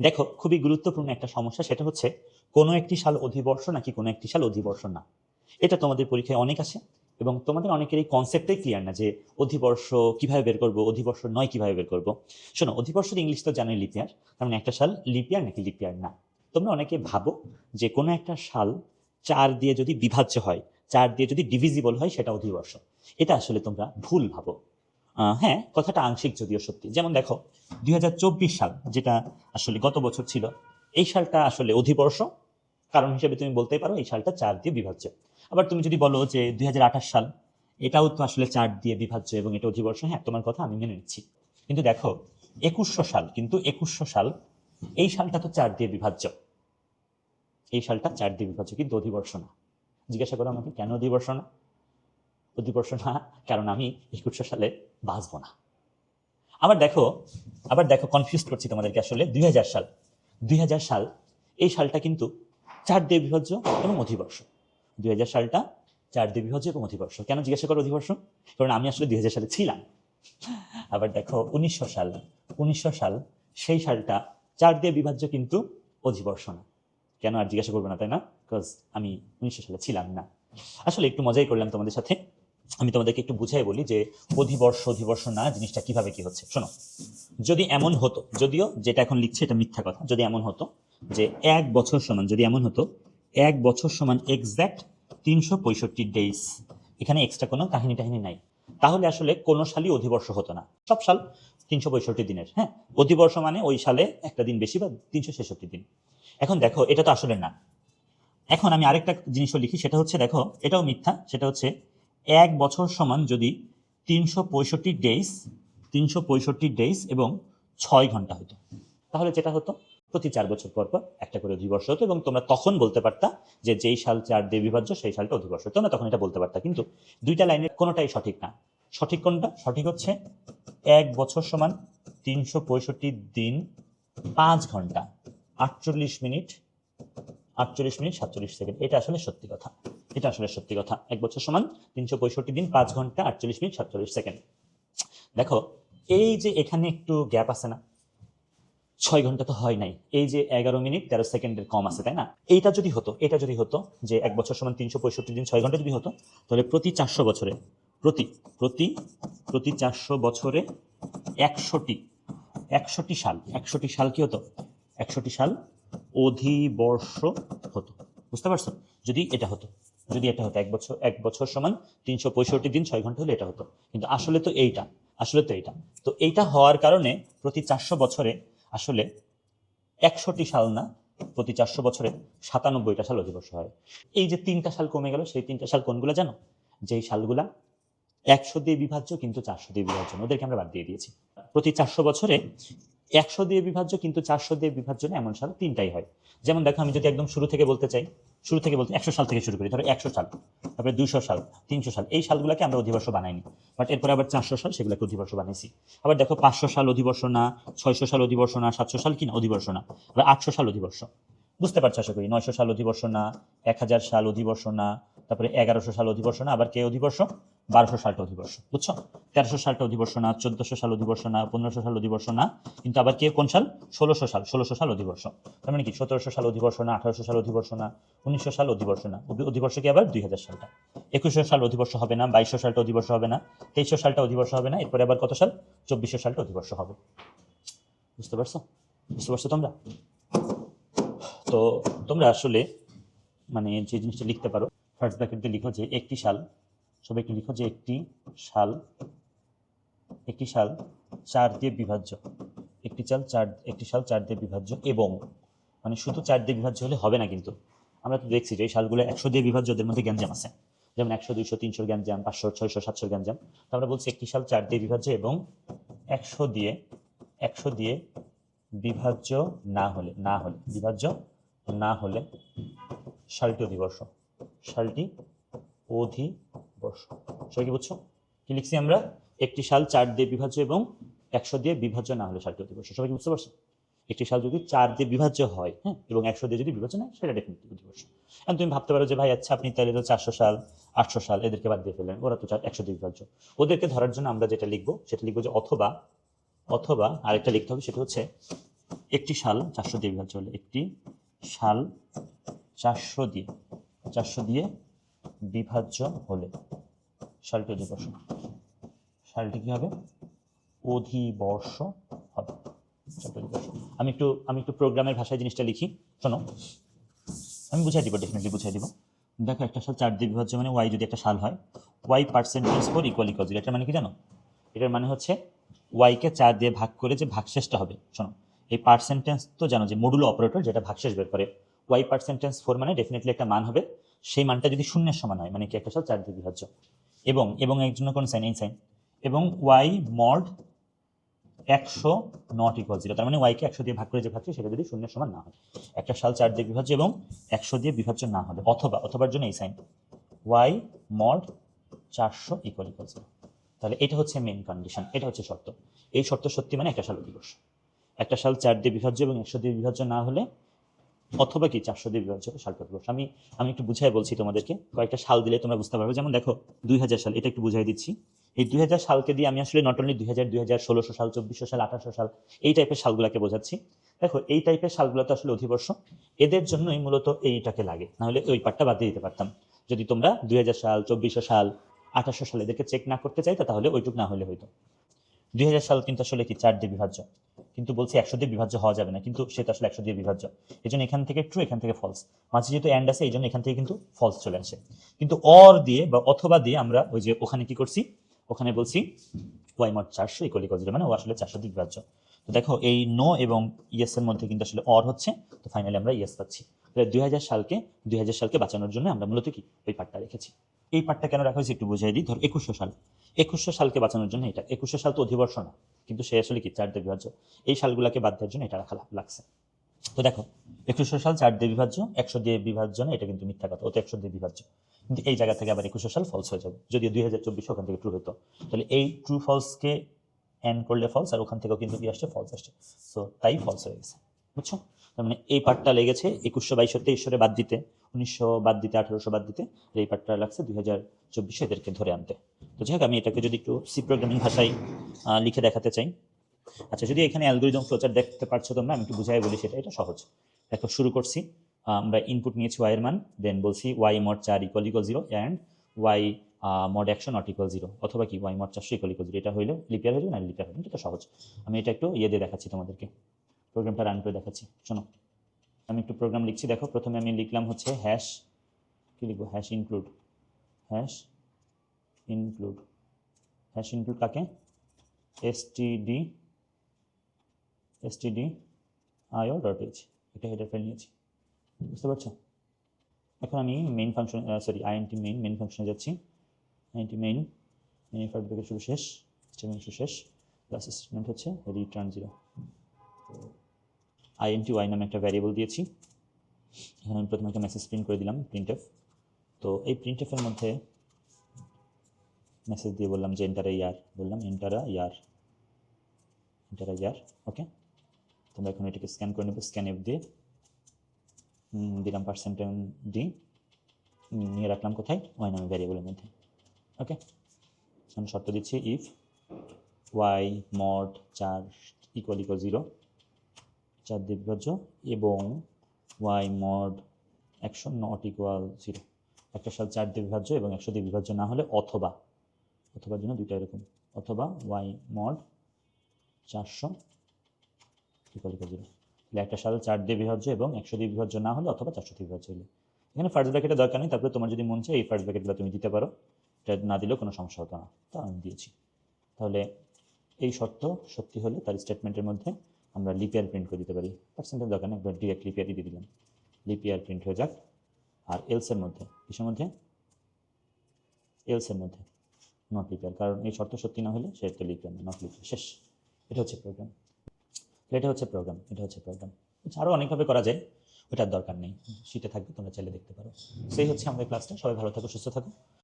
দেখো, খুবই গুরুত্বপূর্ণ একটা সমস্যা, সেটা হচ্ছে কোনো একটি সাল অধিবর্ষ নাকি কোনো একটি সাল অধিবর্ষ না। এটা তোমাদের পরীক্ষায় অনেক আছে এবং তোমাদের অনেকের এই কনসেপ্টটাই ক্লিয়ার না যে অধিবর্ষ কীভাবে বের করব, অধিবর্ষ নয় কীভাবে বের করব। শোনো, অধিবর্ষের ইংলিশ তো জানোই লিপিয়ার মানে একটা সাল লিপিয়ার নাকি লিপিয়ার না। তোমরা অনেকে ভাবো যে কোনো একটা সাল চার দিয়ে যদি বিভাজ্য হয়, চার দিয়ে যদি ডিভিজিবল হয়, সেটা অধিবর্ষ। এটা আসলে তোমরা ভুল ভাবো। হ্যাঁ কথাটা আংশিক যদিও সত্যি। যেমন দেখো, দুই হাজার চব্বিশ সাল, যেটা আসলে গত বছর ছিল, এই সালটা আসলে অধিবর্ষ। কারণ হিসেবে তুমি বলতেই পারো, এই সালটা চার দিয়ে বিভাজ্য। আবার তুমি যদি বলো যে দুই হাজার আঠাশ সাল, এটাও তো আসলে চার দিয়ে বিভাজ্য এবং এটা অধিবর্ষ। হ্যাঁ তোমার কথা আমি মেনে নিচ্ছি। কিন্তু দেখো, একুশশো সাল, কিন্তু একুশশো সাল, এই সালটা তো চার দিয়ে বিভাজ্য। এই সালটা চার দিয়ে বিভাজ্য, কিন্তু অধিবর্ষ না। জিজ্ঞাসা করো আমাকে, কেন অধিবর্ষ না? অধিবর্ষ না কারণ আমি একুশশো সালে বাঁচবো না। আবার দেখো আবার দেখো কনফিউজ করছি তোমাদেরকে আসলে, দুই হাজার সাল। দুই হাজার সাল, এই সালটা কিন্তু চার দিয়ে বিভাজ্য এবং অধিবর্ষ। দুই হাজার সালটা চার দিয়ে বিভাজ্য এবং অধিবর্ষ। কেন জিজ্ঞাসা করো অধিবর্ষ? কারণ আমি আসলে দুই হাজার সালে ছিলাম। আবার দেখো, উনিশশো সাল উনিশশো সাল, সেই সালটা চার দিয়ে বিভাজ্য কিন্তু অধিবর্ষ না। কেন আর জিজ্ঞাসা করব না, তাই না? বিকজ আমি উনিশশো সালে ছিলাম না। আসলে একটু মজাই করলাম তোমাদের সাথে। আমি তোমাদেরকে একটু বুঝাই বলি যে অধিবর্ষ অধিবর্ষ না, জিনিসটা কীভাবে কি হচ্ছে? শোনো, যদি এমন হতো, যদিও যেটা এখন লিখছে এটা মিথ্যা কথা, যদি এমন হতো যে এক বছর সমান, যদি এমন হতো, এক বছর সমান এক্স্যাক্ট তিনশো পঁয়ষট্টি ডেইস এখানে এক্সট্রা কোনো কাহিনী টাহিনী নাই। তাহলে আসলে কোনো সালই অধিবর্ষ হতো না। সব সাল তিনশো পঁয়ষট্টি দিনের হ্যাঁ? অধিবর্ষ মানে ওই সালে একটা দিন বেশি বা তিনশো ছেষট্টি দিন। এখন দেখো, এটা তো আসলে না। এখন আমি আরেকটা জিনিসও লিখি, সেটা হচ্ছে দেখো, এটাও মিথ্যা, সেটা হচ্ছে এক বছর সমান যদি তিনশো পঁয়ষট্টি ডেইস তিনশো পঁয়ষট্টি ডেইস এবং ছয় ঘণ্টা হতো তাহলে যেটা হতো? প্রতি চার বছর পর পর একটা করে অধিবর্ষ হতো এবং তোমরা তখন বলতে পারতা যে যেই সাল চার দিয়ে বিভাজ্য সেই সালটা অধিবর্ষ তোমরা তখন এটা বলতে পারতা। কিন্তু দুইটা লাইনের কোনোটাই সঠিক না। সঠিক কোনটা? সঠিক হচ্ছে এক বছর সমান তিনশো পঁয়ষট্টি দিন পাঁচ ঘণ্টা, আটচল্লিশ মিনিট আটচল্লিশ মিনিট সাতচল্লিশ সেকেন্ড। এটা আসলে সত্যি কথা। এটা আসলে সত্যি কথা। এক বছর সমান তিনশো পঁয়ষট্টি দিন, পাঁচ ঘণ্টা আটচল্লিশ মিনিট, সাতচল্লিশ সেকেন্ড। দেখো, এই যে এখানে একটু গ্যাপ আছে না, ছয় ঘণ্টা তো হয় নাই। এই যে এগারো মিনিট, তেরো সেকেন্ডের কম আছে, তাই না? এইটা যদি হতো, এটা যদি হতো যে এক বছর সমান তিনশো পঁয়ষট্টি দিন, ছয় ঘণ্টা যদি হতো, তাহলে প্রতি চারশো বছরে, প্রতি প্রতি প্রতি চারশো বছরে একশোটি একশোটি সাল একশোটি সাল কি হতো? একশোটি সাল অধিবর্ষ হতো। বুঝতে পারছ? যদি এটা হতো। যদি এটা হতো এক বছর এক বছর সমান তিনশো পঁয়ষট্টি দিন, ছয় ঘণ্টা হলে এটা হতো। কিন্তু আসলে তো এইটা, আসলে তো এইটা। তো এইটা হওয়ার কারণে প্রতি চারশো বছরে আসলে একশোটি সাল না, প্রতি চারশো বছরে সাতানব্বইটা সাল অধিবর্ষ হয়। এই যে তিনটা সাল কমে গেল, সেই তিনটা সাল কোনগুলো জানো? যেই সালগুলা একশো দিয়ে বিভাজ্য, কিন্তু চারশো দিয়ে বিভাজ্য, ওদেরকে আমরা বাদ দিয়ে দিয়েছি। প্রতি চারশো বছরে একশো দিয়ে বিভাজ্য কিন্তু চারশো দিয়ে বিভাজ্য না, এমন সাল তিনটাই হয়। যেমন দেখো, আমি যদি একদম শুরু থেকে বলতে চাই, শুরু থেকে বলতে একশো সাল থেকে শুরু করি, ধরো একশো সাল, তারপরে দুশো সাল, তিনশো সাল, এই সালগুলোকে আমরা অধিবর্ষ বানাইনি। বাট এরপরে আবার চারশো সাল, সেগুলোকে অধিবর্ষ বানাইছি। আবার দেখো, পাঁচশো সাল অধিবর্ষ না, ছয়শো সাল অধিবর্ষ না, সাতশো সাল কিনা অধিবর্ষ না, আবার আটশো সাল অধিবর্ষ। বুঝতে পারছ আশা করি। নয়শো সাল অধিবর্ষ না, এক হাজার সাল অধিবর্ষ না, তারপরে এগারোশো সাল অধিবর্ষ না, আবার কে অধিবর্ষ? বারোশো সালটা অধিবর্ষ, বুঝছ? তেরোশো সালটা অধিবর্ষ না, চোদ্দশো সাল অধিবর্ষ না, পনেরোশো সাল অধিবর্ষ না, কিন্তু আবার কে কোন সাল? ষোলোশো সাল ষোলোশো সাল অধিবর্ষ। তার মানে কি? সতেরোশো সাল অধিবর্ষ না, আঠারোশো সাল অধিবর্ষ না, উনিশশো সাল অধিবর্ষ না অধিবর্ষ কি আবার? দুই হাজার সালটা। একুশশো সাল অধিবর্ষ হবে না, বাইশশো সালটা অধিবর্ষ হবে না, তেইশশো সালটা অধিবর্ষ হবে না, এরপরে আবার কত সাল? চব্বিশশো সালটা অধিবর্ষ হবে। বুঝতে পারছ? বুঝতে পারছ তোমরা? তো তোমরা আসলে মানে যে জিনিসটা লিখতে পারো ফার্স্ট ব্র্যাকেটে লিখো যে একটি সাল। সবাই একটু লিখো যে একটি সাল একটি সাল চার দিয়ে বিভাজ্য। একটি চাল চার, একটি সাল চার দিয়ে বিভাজ্য এবং মানে শুধু চার দিয়ে বিভাজ্য হলে হবে না কিন্তু। আমরা তো দেখছি যে এই সালগুলো একশো দিয়ে বিভাজ্য ওদের মধ্যে গ্যাঞ্জাম আছে। যেমন একশো, দুইশো, তিনশোর গ্যাঞ্জাম, পাঁচশো, ছয়শো, সাতশোর গ্যাঞ্জাম। তো আমরা বলছি একটি সাল চার দিয়ে বিভাজ্য এবং একশো দিয়ে একশো দিয়ে বিভাজ্য না হলে না হলে, বিভাজ্য না হলে সালটি অধিবর্ষ। সালটি অধিবর্ষ। সবাই কি বুঝছ? কি লিখছি আমরা? একটি সাল চার দিয়ে বিভাজ্য এবং একশো দিয়ে বিভাজ্য না হলে সালটি অধিবর্ষ। সবাই কি বুঝতে পারছ একটি সাল যদি চার দিয়ে বিভাজ্য হয় হ্যাঁ এবং একশো দিয়ে যদি বিভাজ্য হয় সেটা ডেফিনেটলি অধিবর্ষ। এখন তুমি ভাবতে পারো যে, ভাই আচ্ছা আপনি তাহলে তো চারশো সাল, আটশো সাল এদেরকে বাদ দিয়ে ফেললেন। ওরা তো চার, একশো দিয়ে বিভাজ্য। ওদেরকে ধরার জন্য আমরা যেটা লিখব, সেটা লিখব যে, অথবা অথবা আরেকটা লিখতে হবে, সেটা হচ্ছে একটি শাল চারশো দিয়ে বিভাজ্য হলে, একটি শাল চারশো দিয়ে চারশো দিয়ে বিভাজ্য হলে শালটি অধিবর্ষ। শালটি কি হবে? অধিবর্ষ হবে। আমি একটু আমি একটু প্রোগ্রামের ভাষায় জিনিসটা লিখি। শোনো, আমি বুঝাই দিব ডেফিনেটলি বুঝাই দিব। দেখো, একটা সাল চার দিয়ে বিভাজ্য মানে ওয়াই যদি একটা সাল হয় Y percentage four equal equal এটার মানে কি জানো? এটার মানে হচ্ছে ওয়াইকে চার দিয়ে ভাগ করে যে ভাগশেষটা হবে। শোনো এই পার্সেন্টেজ তো জানো যে মডুলো অপারেটর যেটা ভাগশেষ বের করে ওয়াই পার্সেন্টেজ ফোর মানে ডেফিনেটলি একটা মান হবে। সেই মানটা যদি শূন্যের সমান হয় মানে কি একটা সাল চার দিয়ে বিভাজ্য। এবং এবং এর জন্য কোন সাইন এই সাইন এবং ওয়াই মড একশো নট ইকুয়াল জিরো তার মানে ওয়াইকে একশো দিয়ে ভাগ করে যে ভাগছে সেটা যদি শূন্যের সমান না হয়। একটা সাল চার দিয়ে বিভাজ্য এবং একশো দিয়ে বিভাজ্য না হবে অথবা, অথবার জন্য এই সাইন ওয়াই মড চারশো ইকুয়াল ইকুয়াল জিরো তাহলে এটা হচ্ছে মেন কন্ডিশন এটা হচ্ছে শর্ত। এই শর্ত সত্যি মানে একটা সাল দিবস একটা সাল চার দিয়ে বিভাজ্য এবং একশো দিয়ে বিভাজ্য না হলে অথবা কি চারশো দিয়ে বিভাজ্য সালটা দিবস আমি আমি একটু বুঝাই বলছি তোমাদেরকে, কয়েকটা সাল দিলে তোমরা বুঝতে পারবে। যেমন দেখো, দুই হাজার সাল, এটা একটু বুঝাই দিচ্ছি। এই দুই হাজার সালকে দিয়ে আমি আসলে নট অনলি দুই হাজার দুই হাজার, ষোলোশো সাল, চব্বিশশো সাল, আঠারোশো সাল, এই টাইপের সালগুলোকে বোঝাচ্ছি। দেখো, এই টাইপের সালগুলো তো আসলে অধিবর্ষ। এদের জন্যই মূলত এইটাকে লাগে। নাহলে ওই পার্টটা বাদ দিয়ে দিতে পারতাম। যদি তোমরা দুই হাজার সাল, চব্বিশশো সাল আঠাশশো সাল এদেরকে চেক না করতে চাইতো, তাহলে ওইটুক না হলে হইতো দুই হাজার সাল কিন্তু আসলে কি চার দিয়ে বিভাজ্য। কিন্তু বলছি একশো দিয়ে বিভাজ্য হওয়া যাবে না, কিন্তু সেটা আসলে একশো দিয়ে বিভাজ্য। এই জন্য এখান থেকে ট্রু এখান থেকে ফলস মাঝে যেহেতু অ্যান্ড আছে এই জন্য এখান থেকে কিন্তু ফলস চলে আসে। কিন্তু অর দিয়ে বা অথবা দিয়ে আমরা ওই যে ওখানে কি করছি? ওখানে বলছি ওয়াই মট চারশো ইকুয়াল জিরো মানে ও আসলে চারশো দিয়ে বিভাজ্য। তো দেখো এই নো এবং ইয়েস এর মধ্যে কিন্তু আসলে অর হচ্ছে, তো ফাইনালি আমরা ইয়েস পাচ্ছি। দুই হাজার সালকে, দুই হাজার সালকে বাঁচানোর জন্য আমরা মূলত কি ওই পার্টটা রেখেছি। এই পার্টটা কেন রাখা হয়েছে একটু বুঝাই দিই। ধর একুশশো সাল। একুশশো সালকে বাঁচানোর জন্য এটা, একুশশো সাল তো অধিবর্ষ না কিন্তু সে আসলে কি চার দিয়ে বিভাজ্য এই সালগুলোকে বাদ দেওয়ার জন্য এটা রাখা লাগছে। তো দেখো, একুশশো সাল চার দিয়ে বিভাজ্য একশো দিয়ে বিভাজ্য না, এটা কিন্তু মিথ্যা কথা, ও তো একশো দিয়ে বিভাজ্য কিন্তু এই জায়গা থেকে আবার একুশশো সাল ফলস হয়ে যাবে। যদিও দুই হাজার চব্বিশ ওখান থেকে ট্রু হতো, তাহলে এই ট্রু ফলসকে এন্ড করলে ফলস আর ওখান থেকেও কিন্তু কি আসছে ফলস আসছে। সো তাই ফলস হয়ে গেছে। বুঝছ? তার মানে এই পার্টটা লেগেছে একুশশো বাইশশো তেইশশো বাদ দিতে, উনিশশো বাদ দিতে, আঠারোশো বাদ দিতে এই পার্টটা লাগছে দুই হাজার চব্বিশে এদেরকে ধরে আনতে। তো যাই হোক, আমি এটাকে যদি একটু সি প্রোগ্রামিং ভাষায় লিখে দেখাতে চাই। আচ্ছা যদি এখানে অ্যালগোরিদম ফ্লোচার দেখতে পারছ তোমরা, আমি একটু বুঝাই বলি সেটা, এটা সহজ। দেখো, শুরু করছি। আমরা ইনপুট নিয়েছি ওয়াই এর মান দেন বলছি ওয়াই মড চার equal equal zero and Y mod একশো নট ইকুয়াল জিরো অথবা কি ওয়াই মড চারশো ইকুয়াল ইকুয়াল জিরো এটা হইলে লিপিয়ার হয়ে যাবে না লিপিয়ার হবে এটা তো সহজ। আমি এটা একটু ইয়ে দিয়ে দেখাচ্ছি তোমাদেরকে। প্রোগ্রামটা রান করে দেখাচ্ছি। শোনো, আমি একটু প্রোগ্রাম লিখছি, দেখো, প্রথমে আমি লিখলাম হচ্ছে হ্যাশ কি লিখব? Hash include hash include hash include কাকে? STD STD IO dot H এটা হেডার ফাইল নিয়েছি। বুঝতে পারছ? এখন আমি main function sorry INT main main ফাংশনে যাচ্ছি। আইএনটি মেইন মেইন ফাইভ থেকে শুরু শেষ স্টেটমেন্ট শুরু শেষ প্লাস স্টেটমেন্ট হচ্ছে রিটার্ন জিরো আইএনটি ওয়াই নামে একটা ভ্যারিয়েবল দিয়েছি। এখানে আমি প্রথমে একটা মেসেজ প্রিন্ট করে দিলাম প্রিন্ট তো এই প্রিন্ট এর মধ্যে মেসেজ দিয়ে বললাম যে এন্টার ইয়ার বললাম এন্টার ইয়ার এন্টার ইয়ার ওকে তোমরা এখন এটাকে স্ক্যান করে নেব স্ক্যান এফ দিয়ে দিলাম পার্সেন্ট ডি নিয়ে রাখলাম কোথায়? ওয়াই নামে ভ্যারিয়েবলের মধ্যে ওকে আমি শর্ত দিচ্ছি ইফ ওয়াই মড চার ইকুয়াল ইকুয়াল জিরো চার দিয়ে বিভাজ্য এবং ওয়াই মড একশো নট ইকুয়াল জিরো একটা সাল চার দিয়ে বিভাজ্য এবং একশো দিয়ে বিভাজ্য না হলে অথবা অথবা জন্য দুইটা এরকম, অথবা ওয়াই মড চারশো ইকুয়াল ইকুয়াল জিরো তাহলে একটা সাল চার দিয়ে বিভাজ্য এবং একশো দিয়ে বিভাজ্য না হলে অথবা চারশো দিয়ে হলে। এখানে ফার্স্ট ব্র্যাকেটের দরকার নেই, তারপরে তোমার যদি মন চায় এই ফার্স্ট ব্র্যাকেটগুলো তুমি দিতে পারো। এটা না দিলেও কোনো সমস্যা হতো না। তা আমি দিয়েছি। তাহলে এই শর্ত সত্যি হলে তার স্টেটমেন্টের মধ্যে আমরা লিপিয়ার প্রিন্ট করে দিতে পারি। পার্সেন্টের দরকার নেই, একবার ডিরেক্ট লিপিয়ারই দিয়ে দিলাম। লিপিয়ার প্রিন্ট হয়ে যাক। আর এলসের মধ্যে, কিসের মধ্যে? এলসের মধ্যে নট লিপিয়ার কারণ এই শর্ত সত্যি না হলে সেটা লিপিয়ার না নট লিপিয়ার শেষ। এটা হচ্ছে প্রোগ্রাম এটা হচ্ছে প্রোগ্রাম এটা হচ্ছে প্রোগ্রাম আরও অনেকভাবে করা যায়, ওটার দরকার নেই। শীতে থাকবে, তোমরা চাইলে দেখতে পারো। সেই হচ্ছে আমাদের ক্লাসটা সবাই ভালো থাকো, সুস্থ থাকো।